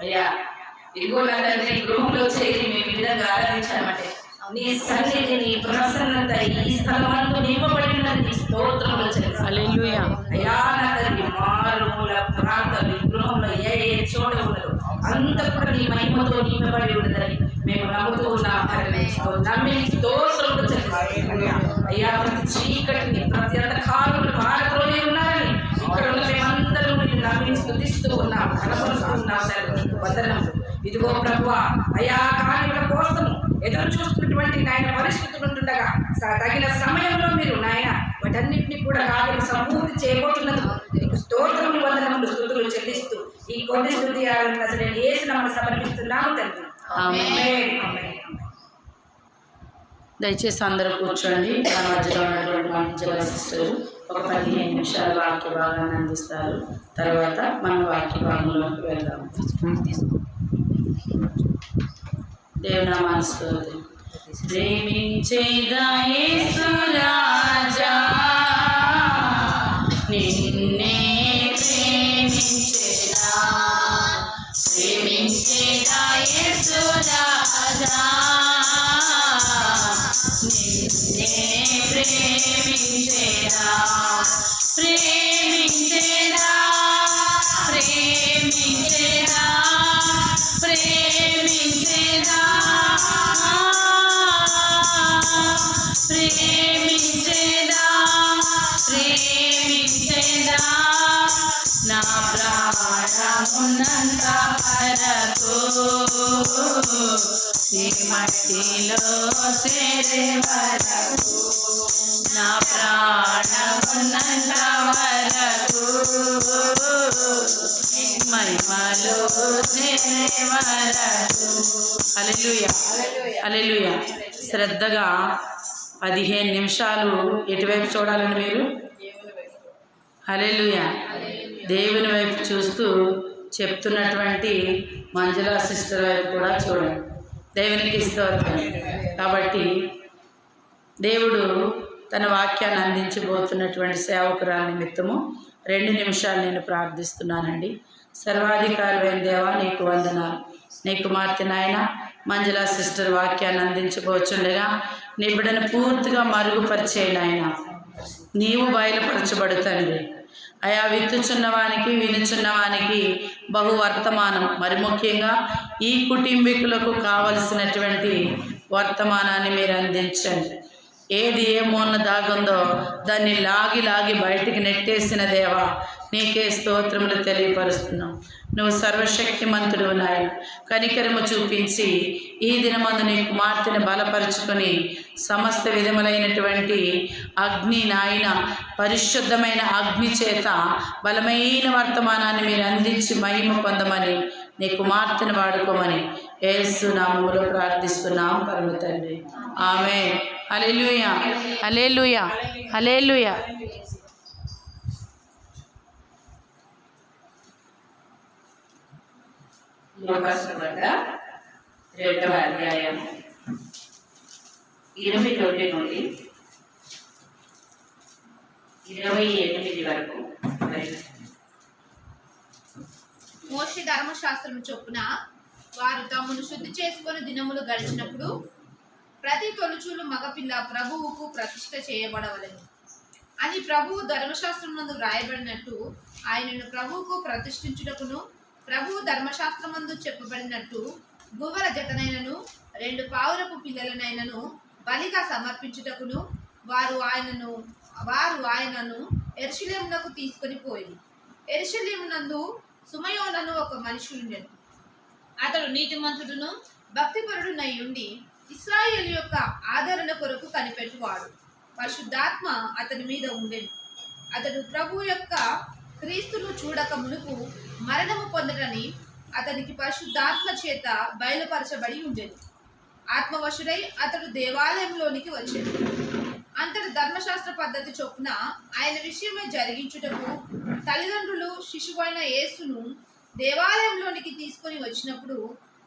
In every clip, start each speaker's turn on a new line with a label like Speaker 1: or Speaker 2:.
Speaker 1: అయ్యా ఇదిగో నా తండ్రి గృహంలో చేరి మేము విధంగా ఆరాధించామంటే నీ సన్నిధి నీ ప్రసన్నత ఈ స్థలమందు నింపబడినది నీ
Speaker 2: హల్లెలూయా.
Speaker 1: అయ్యా నా తండ్రి మారుమూల ప్రాంతం ఈ గృహంలో ఏ ఏ చోట ఉన్నదో అంత కూడా నీ మహిమతో నింపబడి ఉన్నదని మేము నమ్ముతూ ఉన్నాం. నమ్మి నీ స్తోత్రములు చెల్లిస్తాం. అయ్యా ప్రతి చీకటిని ప్రతి అంధకారులు భారత్లోనే ఉన్నారని ఇక్కడ ఉన్న నమ్మి స్థుతిస్తూ ఉన్నాం కనపరుస్తూ ఉన్నాం తండ్రి వందనములు ఇదిగో ప్రభు అయా కార్యముల కోసం ఎదురు చూస్తున్నటువంటి నాయన పరిస్థితులు ఉంటుండగా తగిన సమయంలో మీరు నాయన వాటన్నిటిని కూడా కార్యం సంపూర్తి చేయబోతున్నందుకు నీకు స్తోత్రములు వందనములు స్థుతులు చెల్లిస్తూ ఈ కొన్ని స్థుతి ఆరాధన నేను ఏసిన మనం సమర్పిస్తున్నాము తండ్రి.
Speaker 2: దయచేసి అందరూ కూర్చోండి. మన మధ్యలో ఉన్నటువంటి మంజుల సిస్టర్ ఒక పదిహేను నిమిషాలు వాక్య భాగాన్ని అందిస్తారు. తర్వాత మనం వాక్య భాగంలోకి వెళ్దాం. దేవునా మనసు ప్రేమించేదా యేసు నిన్నే ప్రేమించేదా? ప్రేమించేదా యేసు రాజా నిన్నే ప్రేమించేదా? ప్రేమించేదా? ప్రేమించేదా ప్రేమించేదా ప్రేమించేదా ప్రేమించేదా నా ప్రాణమున్నంత వరకు నీ మట్టిలో చేరే వరకు నా ప్రాణమున్నంత వరకు. మహిమలో చేరే వరకు. హల్లెలూయా శ్రద్ధగా పదిహేను నిమిషాలు ఎటువైపు చూడాలండి మీరు? అలెలుయ దేవుని వైపు చూస్తూ చెప్తున్నటువంటి మంజుల సిస్టర్ వైపు కూడా చూడండి. దేవునికి స్తోత్రం. కాబట్టి దేవుడు తన వాక్యాన్ని అందించబోతున్నటువంటి సేవకురాల నిమిత్తము రెండు నిమిషాలు నేను ప్రార్థిస్తున్నానండి. సర్వాధికారమైన దేవా నీకు వందనాలు. నీకు మార్తె నాయన మంజుల సిస్టర్ వాక్యాన్ని అందించబోచుండగా నీ బిడ్డను పూర్తిగా మరుగుపరిచే నాయన నీవు బయలుపరచబడుతండి అయా విత్తుచున్నవానికి వినుచున్నవానికి బహు వర్తమానం మరి ముఖ్యంగా ఈ కుటుంబీకులకు కావలసినటువంటి వర్తమానాన్ని మీరు అందించండి. ఏది ఏ మూలన దాగుందో దాన్ని లాగి లాగి బయటికి నెట్టేసిన దేవా నీకే స్తోత్రములు తెలియపరుస్తున్నాం. నువ్వు సర్వశక్తిమంతుడు నాయన. కనికరము చూపించి ఈ దినమందు నీ కుమార్తెను బలపరుచుకొని సమస్త విధములైనటువంటి అగ్ని నాయన పరిశుద్ధమైన అగ్ని చేత బలమైన వర్తమానాన్ని మీరు అందించి మహిమ పొందమని నీ కుమార్తెను వాడుకోమని యేసు నామములో ప్రార్థిస్తున్నాం పరమ తండ్రి. ఆమె అలేలుయ అలేలుయ అలేలుయ
Speaker 1: లోకాసువార్త రెండవ అధ్యాయం. ఇరవై ఒకటి నుండి ఇరవై ఎనిమిది వరకు
Speaker 3: మోషి ధర్మశాస్త్రం చొప్పున వారు తమను శుద్ధి చేసుకొని దినములు గడిచినప్పుడు ప్రతి తొలుచూలు మగపిల్ల ప్రభువుకు ప్రతిష్ట చేయబడవలను. అని ప్రభువు ధర్మశాస్త్రం నందు వ్రాయబడినట్టు ఆయనను ప్రభువుకు ప్రతిష్ఠించుటకును ప్రభువు ధర్మశాస్త్రమందు చెప్పబడినట్టు గువ్వల జతనైనను రెండు పావురపు పిల్లలనైనను బలిగా సమర్పించుటకును వారు ఆయనను వారు ఆయనను ఎర్షిలేమునకు తీసుకొని పోయి ఎరుషలేమునందు సుమయోనను ఒక మనిషి ఉండెను అతడు నీతిమంతుడును భక్తిపరుడునై ఉండి ఇస్రాయేల్ యొక్క ఆదరణ కొరకు కనిపెట్టువాడు. పరిశుద్ధాత్మ అతని మీద ఉండెను. అతడు ప్రభు యొక్క క్రీస్తును చూడక మునుపు మరణము పొందడని అతనికి పరిశుద్ధాత్మ చేత బయలుపరచబడి ఉండెను. ఆత్మవశుడై అతడు దేవాలయంలోనికి వచ్చాడు. అంతటి ధర్మశాస్త్ర పద్ధతి చొప్పున ఆయన విషయమై జరిగించుటకు తల్లిదండ్రులు శిశువైన యేసును దేవాలయంలోనికి తీసుకొని వచ్చినప్పుడు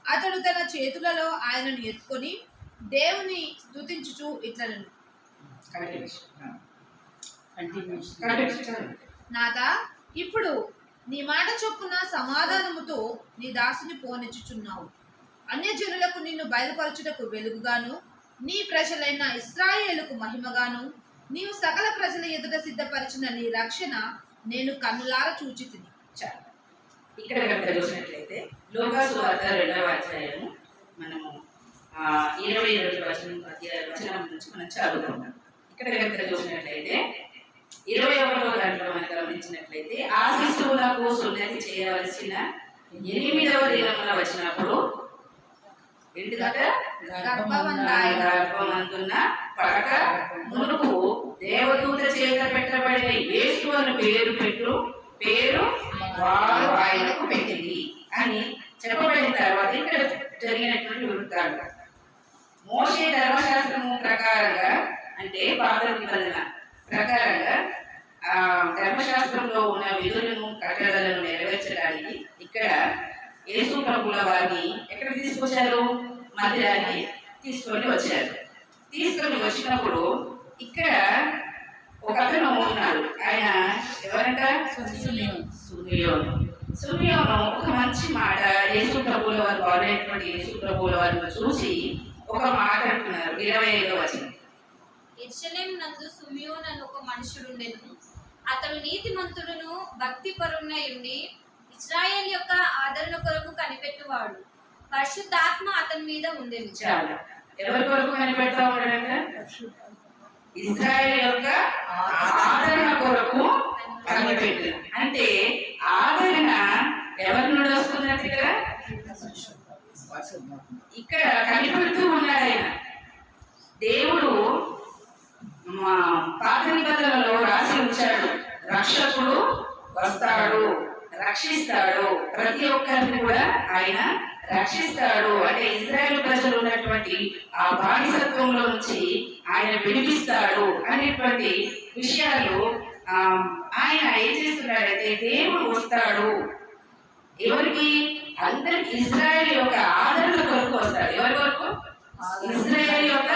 Speaker 3: అతడు తన చేతులలో ఆయనను ఎత్తుకొని దేవుని స్తుతించుచు ఇట్లనను. నాదా ఇప్పుడు నీ మాట చొప్పున సమాధానముతో నీ దాసుని పోనిచ్చుచున్నావు. అన్యజనులకు నిన్ను బయలుపరచుటకు వెలుగుగాను నీ ప్రజలైన ఇస్రాయేలుకు మహిమగాను నీవు సకల ప్రజల ఎదుట సిద్ధపరిచిన నీ రక్షణ నేను కన్నులార చూచి తిని
Speaker 1: చాలు. ఇక్కడ కనుక చూసినట్లయితే లోకాసు వార్త రెండవ అధ్యాయము మనము ఆ, ఇరవై రెండు వచనం అధ్యాయ వచనం నుంచి మనం చదువుకుంటాం ఇక్కడ కనుక చూసినట్లయితే ఇరవై ఒకటో దాంట్లో మనం గమనించినట్లయితే ఆ శిశువులకు సున్నతి చేయవలసిన ఎనిమిదవ దినమున వచ్చినప్పుడు ఏంటిదట
Speaker 3: దగ్గర
Speaker 1: గర్భమంతున్న పడక మునుపు దేవదూత చేత పెట్టబడిన యేసు అని పేరు పెట్టు పేరు వారు ఆయనకు పెట్టింది అని చెప్పబడిన తర్వాత ఇక్కడ జరిగినటువంటి వృత్తాలు మోసే ధర్మశాస్త్రము ప్రకారంగా అంటే పాత నిబంధన ప్రకారంగా ఆ ధర్మశాస్త్రంలో ఉన్న విధులను కట్టడలను నెరవేర్చడానికి ఇక్కడ యేసు ప్రభుల వారిని ఎక్కడ తీసుకొచ్చారు? మందిరానికి తీసుకొని వచ్చారు. తీసుకొని వచ్చినప్పుడు ఇక్కడ ఒక అతను ఉన్నాడు. ఆయన ఎవరంట? సునియోను సునియోను ఒక మంచి మాట యేసు ప్రభుల వారు వాడైనటువంటి యేసు ప్రభుల వారిని చూసి ఒక మాట అంటున్నారు. ఇరవై ఐదో వచనం.
Speaker 4: ఎర్షలేం నందు సుమియోన్ అని ఒక మనుషుడుండెను అతడు నీతిమంతుడును భక్తి పరుణ్ణై ఉండి ఇజ్రాయెల్ యొక్క ఆదరణ కొరకు కనిపెట్టువాడు. పరిశుద్ధాత్మ అతని మీద ఉండెను
Speaker 1: చాలా ఎవరి కొరకు కనిపెడతా ఉన్నాడంట ఇజ్రాయెల్ యొక్క ఆదరణ కొరకు కనిపెట్టు అంటే ఆదరణ ఎవరి నుండి వస్తున్నట్టు ఇక్కడ? ఇక్కడ కనిపెడుతూ ఉన్నాడు ఆయన. దేవుడు మా పాత రాసి ఉంచాడు. రక్షకుడు వస్తాడు రక్షిస్తాడు. ప్రతి ఒక్కరిని కూడా ఆయన రక్షిస్తాడు. అంటే ఇజ్రాయెల్ ప్రజలు ఉన్నటువంటి ఆ బానిసత్వంలో నుంచి ఆయన విడిపిస్తాడు అనేటువంటి విషయాలు ఆ, ఆయన ఏం చేస్తున్నాడంటే దేవుడు వస్తాడు. ఎవరికి? అందరికి ఇజ్రాయెల్ యొక్క ఆదరణ కొరకు వస్తాడు ఎవరి కొరకు ఇజ్రాయెల్ యొక్క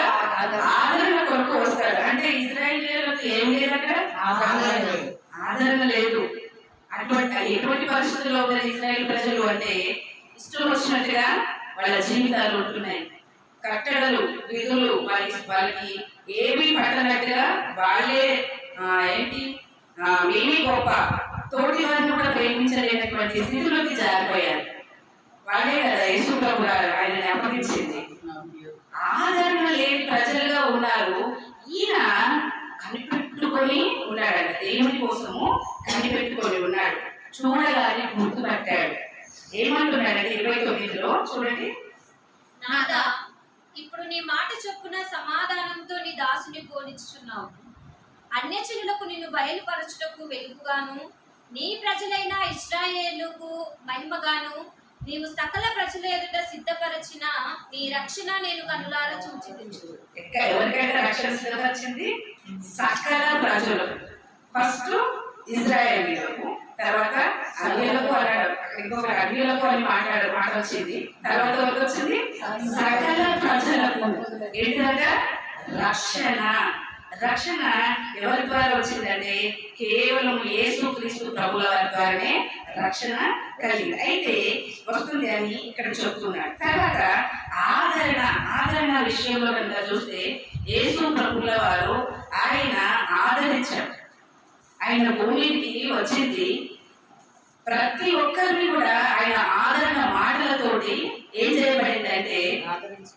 Speaker 1: ఆదరణ కొరకు వస్తాడు అంటే ఇజ్రాయేలీలకు ఏం లేదు అక్కడ ఆదరణ లేదు అటువంటి ఎటువంటి పరిస్థితుల్లో ఉన్న ఇజ్రాయెల్ ప్రజలు అంటే ఇష్టం వచ్చినట్టుగా వాళ్ళ జీవితాలు ఉంటున్నాయి. కట్టడలు విధులు వాళ్ళకి వాళ్ళకి ఏమీ పట్టనట్టుగా వాళ్ళే ఏంటి? ఏమీ మేమే గొప్ప. తోటి వారిని కూడా ప్రేమించలేనటువంటి స్థితిలోకి జారిపోయారు. వాళ్ళే కదా యేసు ప్రభు గారు ఆయనని అప్పగించింది ఆదరణ లేని ప్రజలుగా ఉన్నారు. ఈయన కనిపెట్టుకొని ఉన్నాడు దేవుని కోసము కనిపెట్టుకొని ఉన్నాడు. చూడగానే గుర్తుపట్టాడు. ఏమంటున్నాడంటే ఇరవై తొమ్మిదిలో? చూడండి.
Speaker 4: నాదా ఇప్పుడు నీ మాట చొప్పున సమాధానంతో నీ దాసుని పోనిచ్చుచున్నావు అన్యజనులకు నిన్ను బయలుపరచుటకు వెలుగుగాను నీ ప్రజలైన ఇస్రాయేలుకు మహిమగాను నీవు సకల ప్రజల ఎదుట సిద్ధపరచిన నీ రక్షణ నేను కనులారా చూచి
Speaker 1: ఎక్కడ ఎవరికైతే రక్షణ సిద్ధపరిచింది? సకల ప్రజలు ఫస్ట్ ఇజ్రాయేలీలకు తర్వాత అన్యులకు అన్నాడు. ఇంకొక అన్యులకు అని మాట్లాడ మాట వచ్చింది. తర్వాత వరకు వచ్చింది? సకల ప్రజలకు. ఏంటంటే రక్షణ. రక్షణ ఎవరి ద్వారా వచ్చిందంటే కేవలం యేసు క్రీస్తు ప్రభుల వారి ద్వారానే రక్షణ కలిగింది. అయితే వస్తుంది అని ఇక్కడ చెప్తున్నాడు. తర్వాత ఆదరణ. ఆదరణ విషయంలో కనుక చూస్తే యేసు ప్రభుల వారు ఆయన ఆదరించాడు ఆయన భూమికి వచ్చింది. ప్రతి ఒక్కరిని కూడా ఆయన ఆదరణ మాటలతోటి ఏం చేయబడిందంటే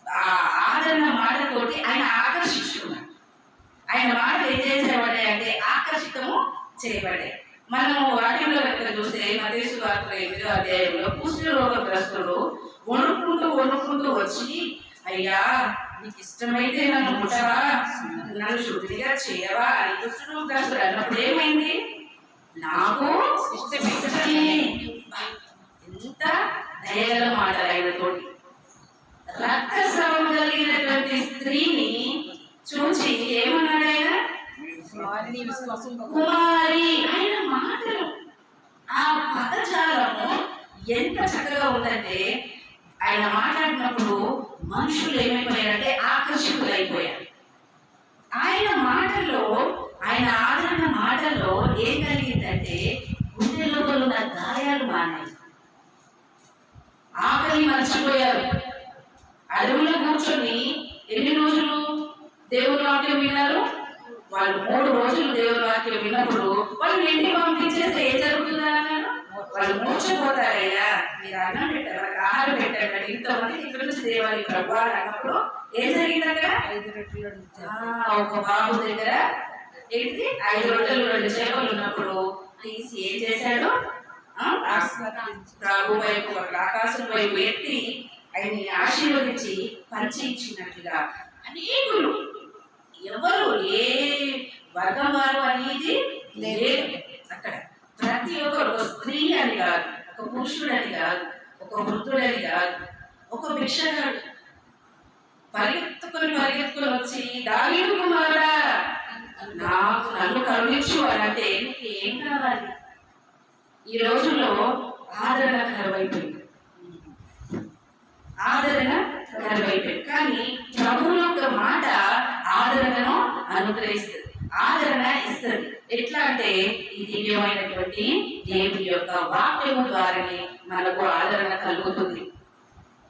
Speaker 1: ఆ ఆదరణ మాటలతోటి ఆయన ఆకర్షించుకున్నాడు. ఆయన మాటలు ఏం చేయబడ్డాయి అంటే ఆకర్షితము చేయబడ్డాయి. మనము వాటిలో కనుక చూస్తే మదేశు వార్తల ఎనిమిదో అధ్యాయంలో కుష్ఠ రోగగ్రస్తుడు వణుకుంటూ వణుకుంటూ వచ్చి అయ్యా నీకు ఇష్టమైతే నన్ను ముట్టవా నన్ను శుద్ధిగా చేయవా? అని కుష్ఠ రోగగ్రస్తుడు అన్నప్పుడు ఏమైంది? నాకు ఇష్టమైతే ఎంత దయగల మాటలు ఆయనతోటి రక్తస్రావం కలిగినటువంటి స్త్రీని చూచి ఏమన్నాడు ఆయన? కుమారి. ఆయన మాటలు. ఆ పదజాలము ఎంత చక్కగా ఉందంటే ఆయన మాట్లాడినప్పుడు మనుషులు ఏమైపోయారంటే ఆకర్షితులైపోయారు. ఆయన మాటల్లో ఆయన ఆదరణ మాటల్లో ఏం కలిగిందంటే గుండె లోపల ఉన్న గాయాలు మానాయి ఆకలి మర్చిపోయారు. అడవుల్లో కూర్చొని ఎన్ని రోజులు దేవుని వాక్యం విన్నారు? వాళ్ళు మూడు రోజులు దేవుని వాక్యం విన్నప్పుడు వాళ్ళు ఇంటికి పంపించేస్తే ఏ జరుగుతుంది? వాళ్ళు మూర్చపోతారయ్యా మీరు అన్నం పెట్టారు వాళ్ళకి ఆహారం పెట్టారు అంటే ఇంతమంది ఇక్కడ నుంచి దేవాలి ప్రభు అని అన్నప్పుడు ఏం జరిగింది ఒక బాబు దగ్గర ఏంటి ఐదు రొట్టెలు రెండు చేపలు ఉన్నప్పుడు తీసి ఏం చేశాడు? ప్రభు వైపు ఆకాశం వైపు ఎత్తి ఆయన్ని ఆశీర్వదించి పంచి ఇచ్చినట్లుగా అనేకులు ఎవరు ఏ వర్గం వారు అనేది లేదు అక్కడ. ప్రతి ఒక్కరు ఒక స్త్రీ అని కాదు ఒక పురుషుడు కాదు ఒక వృద్ధుడని కాదు ఒక భిక్షగాడు. పరిగెత్తుకొని పరిగెత్తుకొని వచ్చి దావీదు కుమారుడా నాకు నన్ను కరుణించు అని అంటే నీకు ఏం కావాలి? ఈ రోజుల్లో ఆదరణ కరువైపోయింది. ఆదరణ కరువైపోయింది. కానీ ప్రభువు యొక్క మాట ఆదరణను అనుగ్రహిస్తుంది. ఆదరణ ఇస్తుంది. ఎట్లా అంటే ఈ దివ్యమైనటువంటి దేవుడి యొక్క వాక్యము ద్వారానే మనకు ఆదరణ కలుగుతుంది.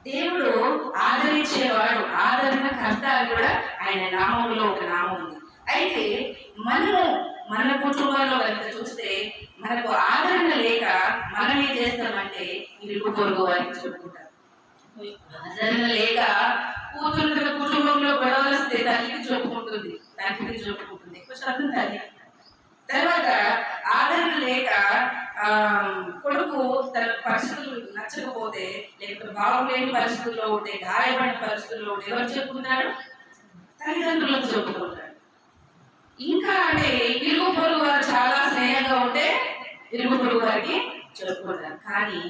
Speaker 1: దేవుడు ఆదరించేవాడు ఆదరణ కర్త కూడా ఆయన నామంలో ఒక నామం ఉంది. అయితే మనము మన కుటుంబాల్లో కనుక చూస్తే మనకు ఆదరణ లేక మనం ఏం చేస్తామంటే ఇరుగు పొరుగు వారికి చెప్పుకుంటాం ఆదరణ లేక కూతురు కుటుంబంలో గొడవలు వస్తే తల్లికి చెప్పుకుంటుంది తండ్రికి చెప్పుకుంటుంది ఎక్కువ శాతం తల్లి. తర్వాత ఆదరణ లేక కొడుకు తన పరిస్థితులు నచ్చకపోతే లేకపోతే బాగులేని పరిస్థితుల్లో ఉంటే గాయపడిన పరిస్థితుల్లో ఉంటే ఎవరు చెప్పుకుంటాడు తల్లిదండ్రులకు చెప్పుకుంటాడు ఇంకా అంటే ఇరుగు పొరుగు వారు చాలా స్నేహంగా ఉంటే ఇరుగు పొరుగు వారికి చెప్పుకుంటారు. కానీ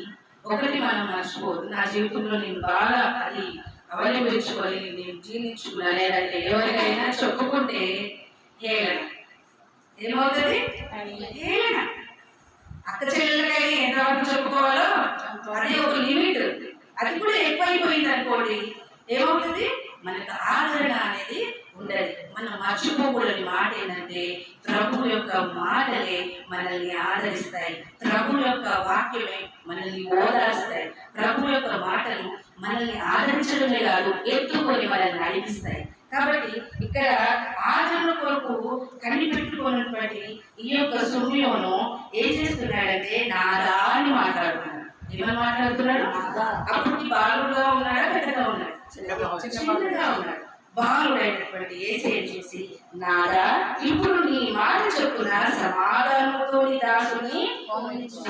Speaker 1: ఒకటి మనం మర్చిపోదు నా జీవితంలో నేను బాగా అది అవలంబించుకొని నేను జీర్ణించుకున్నాను లేదంటే ఎవరికైనా చెప్పుకుంటే హేళన. ఏమవుతుంది హేళన. అక్క చెల్లెలకైనా ఎంతవరకు చెప్పుకోవాలో అదే ఒక లిమిట్. అది కూడా ఎక్కువైపోయింది అనుకోండి. ఏమవుతుంది? మనకు ఆదరణ అనేది ఉండదు. మనం మర్చిపోకూడని మాట ఏంటంటే ప్రభు యొక్క మాటలే మనల్ని ఆదరిస్తాయి. ప్రభు యొక్క వాక్యమే మనల్ని ఓదారుస్తాయి. ప్రభు యొక్క మాటలు మనల్ని ఆదరించడమే కాదు ఎత్తుకొని మనల్ని నడిపిస్తాయి. కాబట్టి ఇక్కడ ఆదరణ కొరకు కనిపెట్టుకున్నటువంటి ఈ యొక్క సుమ్యోను ఏం చేస్తున్నాడంటే నాదా అని మాట్లాడుతున్నాడు. ఏమని మాట్లాడుతున్నాడు? అప్పటికి బాలుడుగా ఉన్నాడా పెద్దగా ఉన్నాడు. చిన్నగా ఉన్నాడు. బాలుడైనటువంటి ఏసైని చూసి నాదా ఇప్పుడు నీ మాట చెప్పున సమాధానంతో నీ దాసుని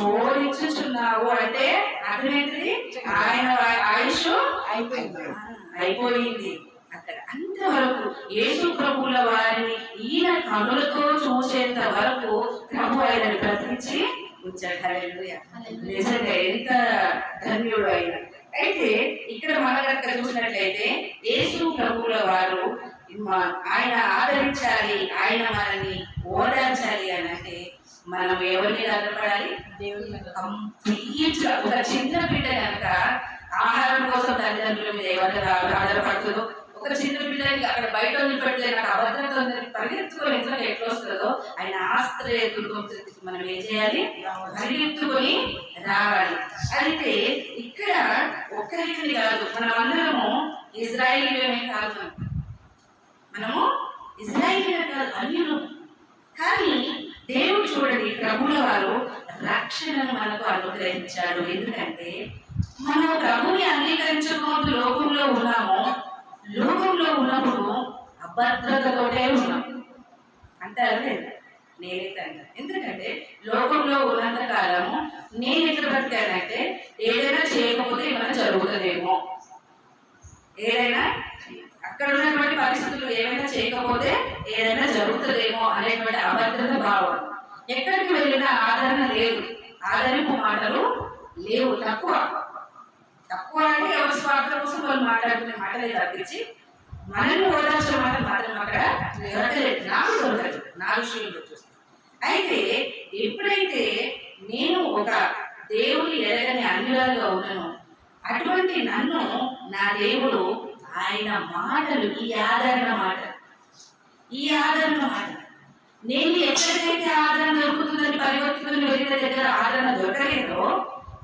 Speaker 1: ఓడించుచున్నావు. అంటే అర్థమేంటిది? ఆయన ఆయుష్ అయిపోయింది. అయిపోయింది. అక్కడ అంతవరకు యేసు ప్రభుల వారిని ఈయన కనులతో చూసేంత వరకు ప్రభు ఆయనను బ్రతికించి ఉంచాడు. నిజంగా ఎంత ధన్యుడు అయినా అయితే ఇక్కడ మన కనుక చూసినట్లయితే యేసు ప్రభువుల వారు ఆయన ఆదరించాలి ఆయన మనల్ని ఓదార్చాలి అని అంటే మనం ఎవరి మీద ఆధారపడాలి కంప్లీట్గా ఒక చిన్న బిడ్డ కనుక ఆహారం కోసం తల్లిదండ్రుల మీద ఎవరు ఆధారపడుతుందో ఒక చిన్న బిడ్డకి అక్కడ బయట వదిలిపెడితే నాకు అభద్రత ఉందని పరిగెత్తుకొని ఇంట్లో ఎట్లా వస్తుందో ఆయన ఆశ్రయదుర్గంకి మనం ఏం చేయాలి? పరిగెత్తుకొని రావాలి. అయితే ఇక్కడ ఒక్కరికి కాదు. మనం అందరము ఇజ్రాయిలీలమే కాదు మనము ఇజ్రాయిలీలే కాదు అన్యులు. కానీ దేవుడు చూడండి ప్రభుల వారు రక్షణను మనకు అనుగ్రహించాడు. ఎందుకంటే మనం ప్రభుని అంగీకరించకముందు లోకంలో ఉన్నాము లోకంలో ఉన్నప్పుడు అభద్రతతోటే ఉన్నాం. అంటారు లేదా? నేనైతే అంటాను ఎందుకంటే లోకంలో ఉన్నంత కాలము నేను ఎట్లా బతికానంటే ఏదైనా చేయకపోతే ఏమైనా జరుగుతుందేమో. ఏదైనా అక్కడ ఉన్నటువంటి పరిస్థితులు ఏమైనా చేయకపోతే ఏదైనా జరుగుతుందేమో అనేటువంటి అభద్రత భావం. ఎక్కడికి వెళ్ళినా ఆదరణ లేదు. ఆదరింపు మాటలు లేవు. తక్కువ. తక్కువ అంటే ఎవరి స్వార్థం కోసం వాళ్ళు మాట్లాడుకునే మాటలే తగ్గించి మనల్ని ఓదార్చిన మాట మాత్రం అక్కడ దొరకలేదు నాకు దొరకలేదు నా విషయంలో చూస్తే. అయితే ఎప్పుడైతే నేను ఒక దేవుని ఎరగని అన్యురాలుగా ఉన్నాను అటువంటి నన్ను నా దేవుడు ఆయన మాటలు ఈ ఆదరణ మాట ఈ ఆదరణ మాట. నేను ఎక్కడైతే ఆదరణ దొరుకుతుందని పరివర్తితులు వెళ్ళిన దగ్గర ఆదరణ దొరకలేదో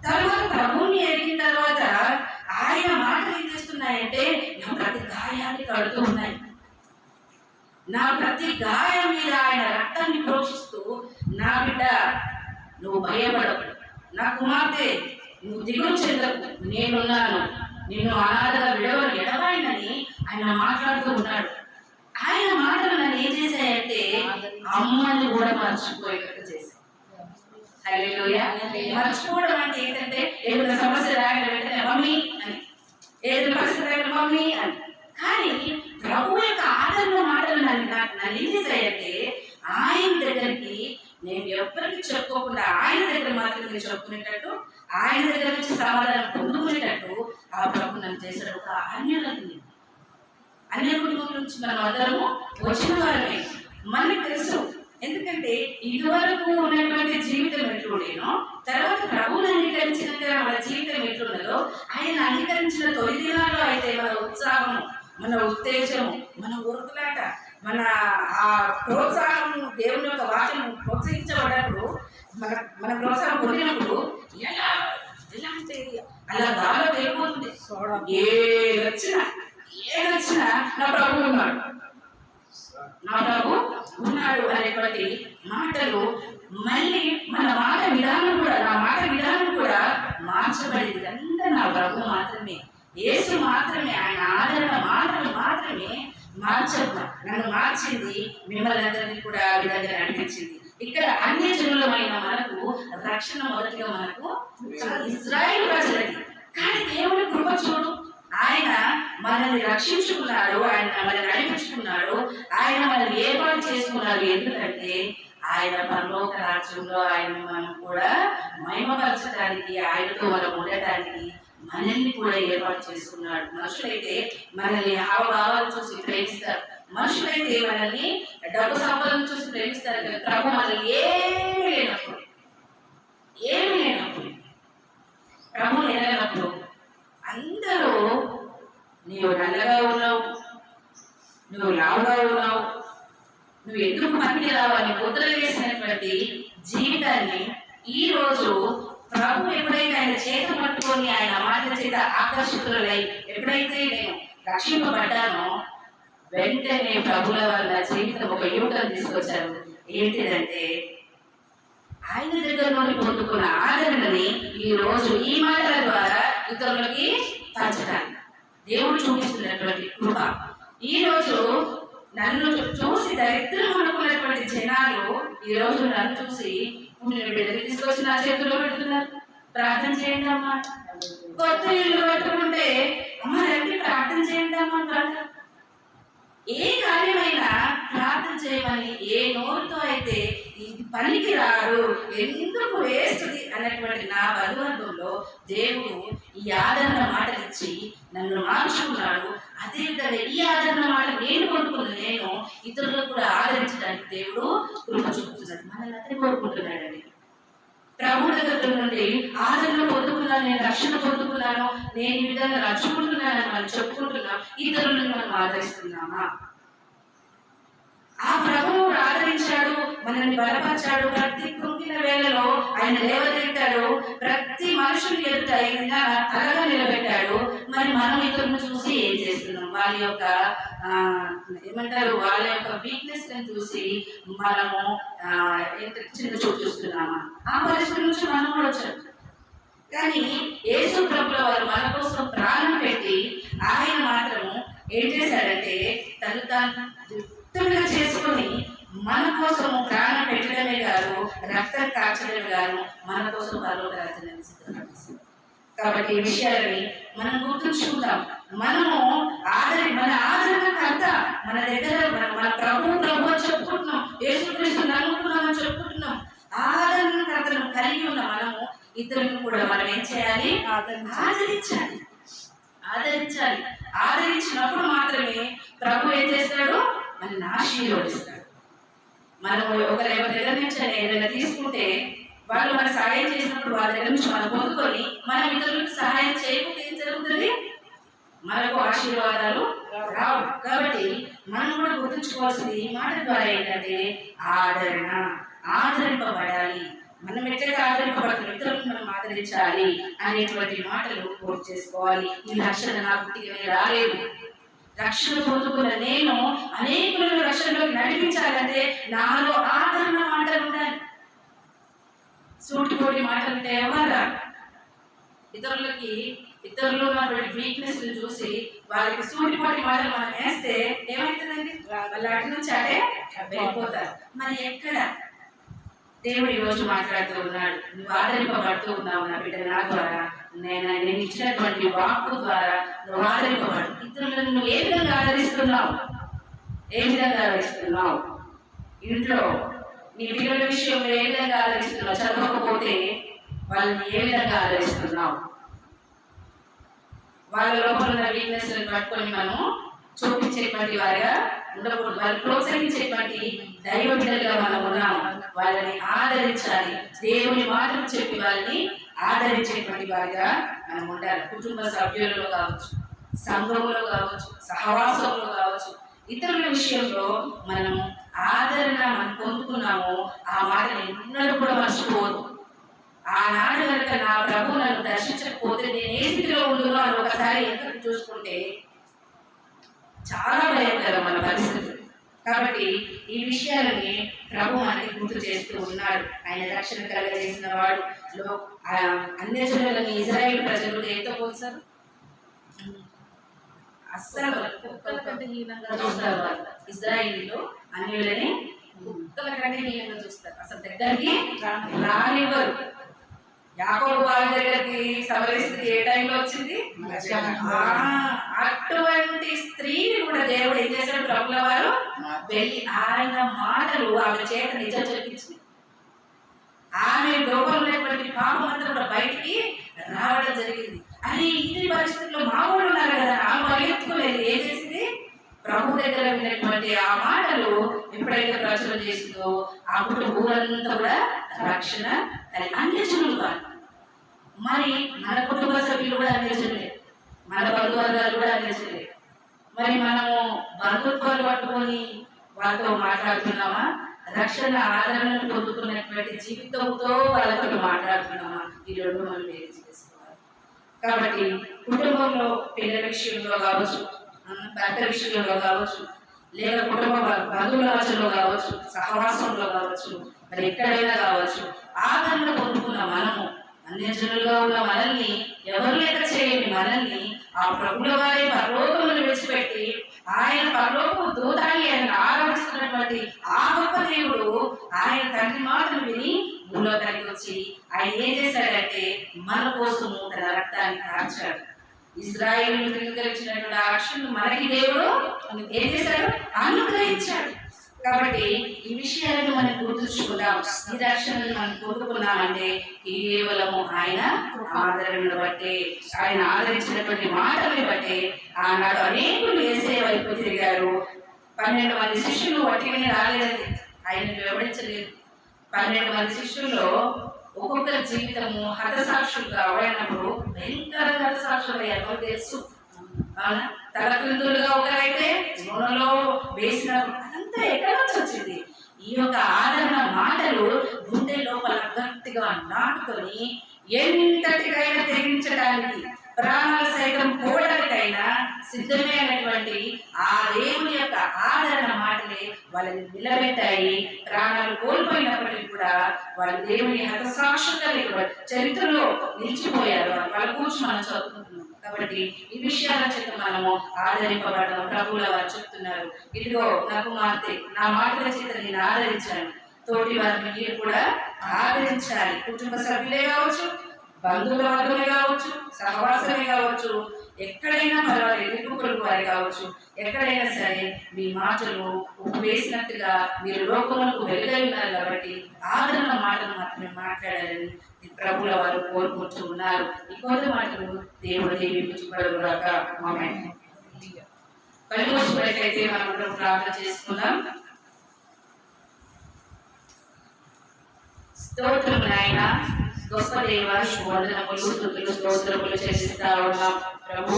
Speaker 1: తర్వాత ప్రభువుని ఎరిగిన తర్వాత ఆయన మాటలు ఏం చేస్తున్నాయంటే నా ప్రతి గాయాన్ని కడుతూ ఉన్నాయి. నా ప్రతి గాయం మీద ఆయన రక్తాన్ని పోషిస్తూ నా బిడ్డ నువ్వు భయపడవు నా కుమార్తె నువ్వు దిగులు చెందకు. నేనున్నాను. నిన్ను అనాథగా విడవలు ఎడవాయినని ఆయన మాట్లాడుతూ ఉన్నాడు. ఆయన మాటలు నన్ను ఏం చేశాయంటే అమ్మని కూడా మర్చిపోయేటట్టు చేశాను మర్చిపోవడం అంటే ఏంటంటే ఏదైనా సమస్య రాగిన వెంటనే మమ్మీ అని. ఏదైనా పరిస్థితి రాగిన మమ్మీ అని. కానీ ప్రభు యొక్క ఆదరణ మాటలు నన్ను నాకు నన్ను ఏం చేశాయంటే ఆయన దగ్గరికి నేను ఎవరికి చెప్పుకోకుండా ఆయన దగ్గర మాత్రమే నేను చెప్పుకునేటట్టు ఆయన దగ్గర నుంచి సమాధానం పొందుకునేటట్టు ఆ ప్రభు నన్ను చేశాడు. ఒక అన్యులని అన్య కుటుంబం నుంచి మనం అందరము వచ్చిన వారమే. మనకి తెలుసు. ఎందుకంటే ఇదివరకు ఉన్నటువంటి జీవితం ఎట్లుండేనో తర్వాత ప్రభువుని అంగీకరించినాక మన జీవితం ఎట్లున్నదో ఆయన అంగీకరించిన తొలి దినాల్లో అయితే మన ఉత్సాహము మన ఉత్తేజము మన ఉరుకులాట మన ఆ ప్రోత్సాహం దేవుని యొక్క వాక్యం ప్రోత్సహించబడినప్పుడు మన మన ప్రోత్సాహం పొందినప్పుడు ఎలా ఎలా అంటే అలా గాలో వెళ్ళిపోతుంది. ఏ వచ్చినా ఏ వచ్చినా నా ప్రభు ఉన్నాడు. నా ప్రభు ఉన్నాడు అనేటువంటి మాటలు మళ్ళీ మన మాట విధానం కూడా నా మాట విధానం కూడా మార్చబడింది. అంతా నా ప్రభు మాత్రమే. యేసు మాత్రమే ఆయన ఆదరణ మాటలు మాత్రమే మార్చ నన్ను మార్చింది మిమ్మల్ని అందరినీ కూడా ఆ విధంగా అనిపించింది ఇక్కడ అన్ని జనులమైన మనకు రక్షణ మొదటిగా మనకు ఇజ్రాయిల్ ప్రజలకి. కానీ దేవుని కృప చూడు. ఆయన మనల్ని రక్షించుకున్నాడు ఆయన మనల్ని నడిపించుకున్నాడు. ఆయన మనల్ని ఏర్పాటు చేసుకున్నాడు. ఎందుకంటే ఆయన పరలోక రాజ్యంలో ఆయన మనం కూడా మహిమపరచడానికి ఆయనతో మనం ఉండటానికి మనల్ని కూడా ఏర్పాటు చేసుకున్నాడు. మనుషులైతే మనల్ని హావభావాలు చూసి ప్రేమిస్తారు. మనుషులైతే మనల్ని డబ్బు సంపదను చూసి ప్రేమిస్తారు కానీ ప్రభు మనల్ని ఏమి లేనప్పుడు ఏమి లేనప్పుడు ప్రభు లేనప్పుడు అందరూ నీవు నల్లగా ఉన్నావు నువ్వు లావుగా ఉన్నావు నువ్వు ఎందుకు పనికి రావాలి ముద్ర వేసినటువంటి జీవితాన్ని ఈ రోజు ప్రభు ఎప్పుడైతే ఆయన చేత పట్టుకొని ఆయన మాటల చేత ఆకర్షితులై ఎప్పుడైతే నేను రక్షింపబడ్డానో వెంటనే ప్రభుల వల్ల జీవితం ఒక యూటర్న్ తీసుకొచ్చారు. ఏంటిదంటే ఆయన దగ్గర నుండి పొందుకున్న ఆదరణని ఈ రోజు ఈ మాటల ద్వారా ఇతరులకి పంచడానికి దేవుడు చూపిస్తున్నటువంటి కృప. ఈ రోజు నన్ను చూసి దరిద్రం అనుకున్నటువంటి జనాలు ఈ రోజు నన్ను చూసి తీసుకొచ్చి నా చేతిలో పెడుతున్నారు ప్రార్థన చేయండి అమ్మా కొత్త ఇల్లు కట్టుకుంటే అమ్మ రండి ప్రార్థన చేయండి అమ్మా అంటారు. ఏ కార్యమైనా ప్రార్థన చేయమని ఏ నోరుతో అయితే ఇది పనికి రారు ఎందుకు వేస్తుంది అన్నటువంటి నా బలువర్గంలో దేవుడు ఈ ఆదరణ మాటలు ఇచ్చి నన్ను మార్చుకున్నాడు. అదే విధంగా ఈ ఆదరణ మాట నేను కొనుక్కున్న నేను ఇతరులకు కూడా ఆదరించడానికి దేవుడు కృప చూపుతున్నాడు. మనల్ని అదే కోరుకుంటున్నాడండి. ప్రభు దగ్గర నుండి ఆదరణ పొందుకున్నాను నేను రక్షణ పొందుకున్నాను నేను ఈ విధంగా రచ్చుకుంటున్నానని మనం చెప్పుకుంటున్నాం. ఇతరులను మనం ఆదరిస్తున్నామా? ఆ ప్రభువు ఆదరించాడు మనల్ని బలపరిచాడు. ప్రతి కుంగిన వేళలో ఆయన లేవనెత్తాడు ప్రతి మనుషుని ఎదుట ఆయన తలగా నిలబెట్టాడు. మరి మనం ఇతరులను చూసి ఏం చేస్తున్నాం? వాళ్ళ యొక్క ఏమంటారు వాళ్ళ యొక్క వీక్నెస్ని చూసి మనము చిన్న చూపు చూస్తున్నామా? ఆ పరిస్థితి నుంచి మనం కూడా వచ్చాం. కానీ యేసు ప్రభుల వారు మన కోసం ప్రాణం పెట్టి ఆయన మాత్రము ఏం చేశాడంటే తను తాను యుక్తంగా చేసుకొని మన కోసం ప్రాణం పెట్టడమే కాదు రక్తం కాచడమే కాదు మన కోసం పరలోక రాజ్యాన్ని కాబట్టి ఈ విషయాలని మనం గుర్తుంచుకుందాం మనము ఆదరి మన ఆదరణకర్త మన దగ్గర మన మన ప్రభు ప్రభు అని చెప్పుకుంటున్నాం. యేసుక్రీస్తు నమ్ముకున్నామని చెప్పుకుంటున్నాం. ఆదరణకర్తను కలిగి ఉన్న మనము ఇతరులను కూడా మనం ఏం చేయాలి? ఆదరించాలి. ఆదరించాలి. ఆదరించినప్పుడు మాత్రమే ప్రభు ఏం చేస్తాడు? మనల్ని ఆశీర్వదిస్తాడు. మనం ఒకరి ఎవరి దగ్గర నుంచి ఏదైనా తీసుకుంటే వాళ్ళు మనకు సహాయం చేసినప్పుడు వాళ్ళ దగ్గర నుంచి మనం పొందుకొని మనం ఇతరులకు సహాయం చేయకపోతే ఏం జరుగుతుంది? మనకు ఆశీర్వాదాలు రావు. కాబట్టి మనం కూడా గుర్తుంచుకోవాల్సింది ఈ మాట ద్వారా ఏంటంటే ఆదరణ ఆదరింపబడాలి. మనం ఎట్లయితే ఆదరింపబడుతున్న ఇతరులకు మనం ఆదరించాలి అనేటువంటి మాటలు పూర్తి చేసుకోవాలి. ఈ రక్షణ నా పుట్టికనే రాలేదు. రక్షణ పొందుకున్న నేను అనేకులను రక్షణలోకి నడిపించాలంటే నాలో ఆదరణ మాటలు ఉండాలి. సూటిపోటి మాటలు ఉంటే ఎవరు? ఇతరులకి ఇతరులు ఉన్నటువంటి వీక్నెస్ చూసి వాళ్ళకి సూటిపోటి మాటలు మనం వేస్తే ఏమవుతుందండి వాళ్ళు అటు నుంచి అటే వెళ్ళిపోతారు. మరి ఎక్కడ? దేవుడు ఈరోజు రోజు మాట్లాడుతూ ఉన్నాడు. నువ్వు ఆదరింపబడుతూ ఉన్నావు నా బిడ్డ నా ద్వారా. నేను నేను ఇచ్చినటువంటి వాక్కు ద్వారా నువ్వు ఆదరింపబడు. ఇతరులను నువ్వు ఏ విధంగా ఆదరిస్తున్నావు? ఏ విధంగా ఆదరిస్తున్నావు? ఇంట్లో నీ పిల్లల విషయంలో ఏ విధంగా ఆలోచిస్తున్నావు? చదవకపోతే వాళ్ళని ఏ విధంగా ఆలోచిస్తున్నావు వాళ్ళ లోపల ఉన్న వీక్నెస్లను పట్టుకొని మనం చూపించేటువంటి వారిగా ఉండకూడదు. వాళ్ళు ప్రోత్సహించేటువంటి దైవ బిడ్డలుగా మనం ఉన్నాము. వాళ్ళని ఆదరించాలి. దేవుని మాటలు చెప్పి వాళ్ళని ఆదరించేటువంటి వారిగా మనం ఉండాలి. కుటుంబ సభ్యులలో కావచ్చు సంఘంలో కావచ్చు సహవాసంలో కావచ్చు ఇతరుల విషయంలో మనం ఆదరణ మనం పొందుకున్నాము ఆ మాటని ఎన్నడూ కూడా మర్చిపోదు ఆనాడు కనుక నా ప్రభు నన్ను దర్శించకపోతే నేను ఏ స్థితిలో ఉండునో అని ఒకసారి ఎందుకు చూసుకుంటే చాలా భయంకరం మన పరిస్థితి కాబట్టి ఈ విషయాలని ప్రభు మనకి గుర్తు చేస్తూ ఉన్నాడు. ఆయన రక్షణ కలగజేసిన వాడు. అన్య జనులని ఇజ్రాయేల్ ప్రజలు ఎంతో పోల్చారు? అస్సలు ఇజ్రాయిలీలో అన్యులని కుక్కల కంటే హీనంగా చూస్తారు. అసలు దగ్గరికి రానివ్వరు. యాకోబు వాళ్ళ దగ్గరికి సమరిస్తుంది ఏ టైంలో వచ్చింది? ఆ, అటువంటి స్త్రీని కూడా దేవుడు ఏం చేశాడు? ప్రభుల వారు వెళ్ళి ఆయన మాటలు ఆమె చేత నిజం చెప్పించింది. ఆమె లోపల ఉన్నటువంటి పాపం అంతా కూడా బయటికి రావడం జరిగింది. అరే ఇది పరిస్థితుల్లో మా వాళ్ళు ఉన్నారు కదా. ఆ పరిగెత్తుకోలేదు ఏం చేసింది? ప్రభు దగ్గర ఉన్నటువంటి ఆ మాటలు ఎప్పుడైతే ప్రచురణ చేసిందో అప్పుడు ఊరంతా కూడా రక్షణ కలిగి అన్యజనులు కాదు మరి మన కుటుంబ సభ్యులు కూడా అన్యజనులే మన బంధువర్గాలు కూడా అన్యజనులే మరి మనము బంధుత్వాలు పట్టుకొని వాళ్ళతో మాట్లాడుతున్నామా? రక్షణ ఆదరణను పొందుతున్నటువంటి జీవితంతో వాళ్ళతో మాట్లాడుతున్నామా? ఈ రెండు మనం వేరు చేసుకోవాలి కాబట్టి కుటుంబంలో పిల్లల విషయంలో కావచ్చు పెద్ద విషయంలో కావచ్చు లేక కుటుంబ బంధువుల మధ్యలో కావచ్చు సహవాసంలో కావచ్చు మరి ఎక్కడైనా కావచ్చు ఆదరణ పొందుకున్న మనము అన్యజనులుగా ఉన్న మనల్ని ఎవరు లెక్క చేయని మనల్ని ఆ ప్రభుల వారి పరలోకములు విడిచిపెట్టి ఆయన పరలోకము దూతాన్ని ఆయన ఆరాధిస్తున్నటువంటి ఆ గొప్ప దేవుడు ఆయన తండ్రి మాటలు విని భూలోకానికి వచ్చి ఆయన ఏం చేశాడంటే మన కోసము తన రక్తాన్ని కార్చాడు ఇజ్రాయిల్ ధృవీకరించినటువంటి ఆ మనకి దేవుడు ఏం చేశాడు? అనుగ్రహించాడు. కాబట్టి ఈ విషయాలను మనం గుర్తుంచుకుందాం. ఈ రక్షణను మనం కోరుకున్నామంటే కేవలము ఆయన ఆదరణను బట్టే ఆయన ఆదరించినటువంటి మాటలను బట్టే ఆనాడు అనేకులు వేసే వైపు తిరిగారు. పన్నెండు మంది శిష్యులు వట్టిగానే రాలేదండి. ఆయన వివరించలేదు. పన్నెండు మంది శిష్యుల్లో ఒక్కొక్కరి జీవితము హతసాక్షులు అవైనప్పుడు భయంకరంగా హతసాక్షులు ఎవరు తెలుసు. అవునా? తల క్రిందులుగా ఒకరైతే నూనెలో వేసిన అదంతా ఎక్కడ నుంచి వచ్చింది? ఈ యొక్క ఆదరణ మాటలు గుండె లోపల గట్టిగా నాటుకొని ఎంతటికైనా తెగించడానికి ప్రాణాలు సైతం పోవడానికైనా సిద్ధమైనటువంటి ఆ దేవుని యొక్క ఆదరణ మాటలే వాళ్ళని నిలబెట్టాయి. ప్రాణాలు కోల్పోయినప్పటికీ కూడా వాళ్ళు దేవుని హతసాక్షులుగా చరిత్రలో నిలిచిపోయారు. వాళ్ళ కూర్చు మనం చదువుకుంటున్నాం. కాబట్టి ఈ విషయాల చేత మనము ఆదరింపబడడం ప్రభువుల వారు చెప్తున్నారు ఇదిగో నా కుమార్తె నా మాటల చేత నేను ఆదరించాను. తోటి వారిని కూడా ఆదరించాలి. కుటుంబ సభ్యులే కావచ్చు బంధువుల వర్గమే కావచ్చు సహవాసమే కావచ్చు ఎక్కడైనా పర్వాలేదు ఎదుర్కొలు వారి కావచ్చు ఎక్కడైనా సరే మీ మాటలు వేసినట్టుగా మీరు లోకములకు వెలుగై ఉన్నారు కాబట్టి ఆదరణ మాటలు మాత్రమే మాట్లాడాలని ప్రభుల వారు కోరుకుంటూ ఉన్నారు. ఈ కొద్ది మాటలు దేవుడు దీవించబడుగాక ఆమె కళ్ళు మూసుకున్నట్లయితే మనం ప్రార్థన చేసుకుందాం. స్తోత్రం నాయన. గొప్ప దేవ వందనములు స్థుతులు స్తోత్రములు చెల్లిస్తా ఉన్నాం ప్రభు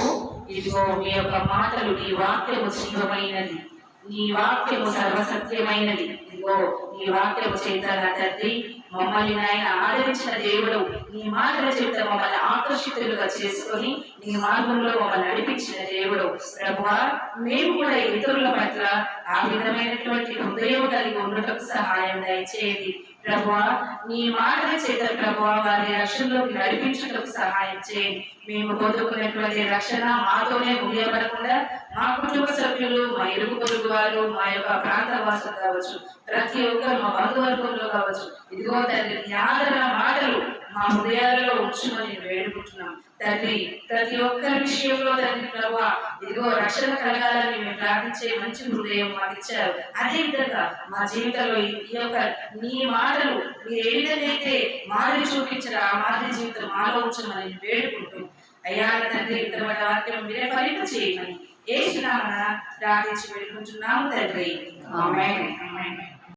Speaker 1: ఇదిగో మీ యొక్క మాటలు నీ వాక్యము జీవమైనది నీ వాక్యము సర్వసత్యమైనది ఇదిగో నీ వాక్యము చేత నా తండ్రి మమ్మల్ని నాయన ఆదరించిన దేవుడు నీ మాటల చేత మమ్మల్ని ఆకర్షితులుగా చేసుకొని నీ మార్గంలో మమ్మల్ని నడిపించిన దేవుడు ప్రభువా మేము కూడా ఇతరుల పట్ల ఆ విధమైనటువంటి హృదయం కలిగి ఉండటం సహాయం దయచేయండి ప్రభువా నీ మాటల చేత ప్రభువా వారి రక్షణలోకి నడిపించుటకు సహాయం చేయండి మేము పొందుకున్నటువంటి రక్షణ మాతోనే ముగియబడకుండా మా కుటుంబ సభ్యులు మా ఇరుగు పొరుగు వారు మా యొక్క ప్రాంత వాసులు కావచ్చు ప్రతి ఒక్కరు మా బంధువర్గంలో కావచ్చు ఇదిగో తండ్రి నీ ఆదరణ మాటలు మా హృదయాలలో ఉంచుమని వేడుకుంటున్నాం. తండ్రి ప్రతి ఒక్కరి విషయంలో తండ్రి ప్రభా ఇదిగో రక్షణ కలగాలని మేము ప్రార్థించే మంచి హృదయం మాకు ఇచ్చారు. అదేవిధంగా మా జీవితంలో ఈ యొక్క నీ మాటలు. మీరు ఏ విధంగా అయితే మాదిరి చూపించారు ఆ మాదిరి జీవితం మాలో ఉంచమని వేడుకుంటూ అయ్యా తండ్రి ఇంతమంది వాక్యం మీరే ఫలింప చేయమని ఏ ప్రార్థించి వేడుకుంటున్నాము తండ్రి. ఆమేన్.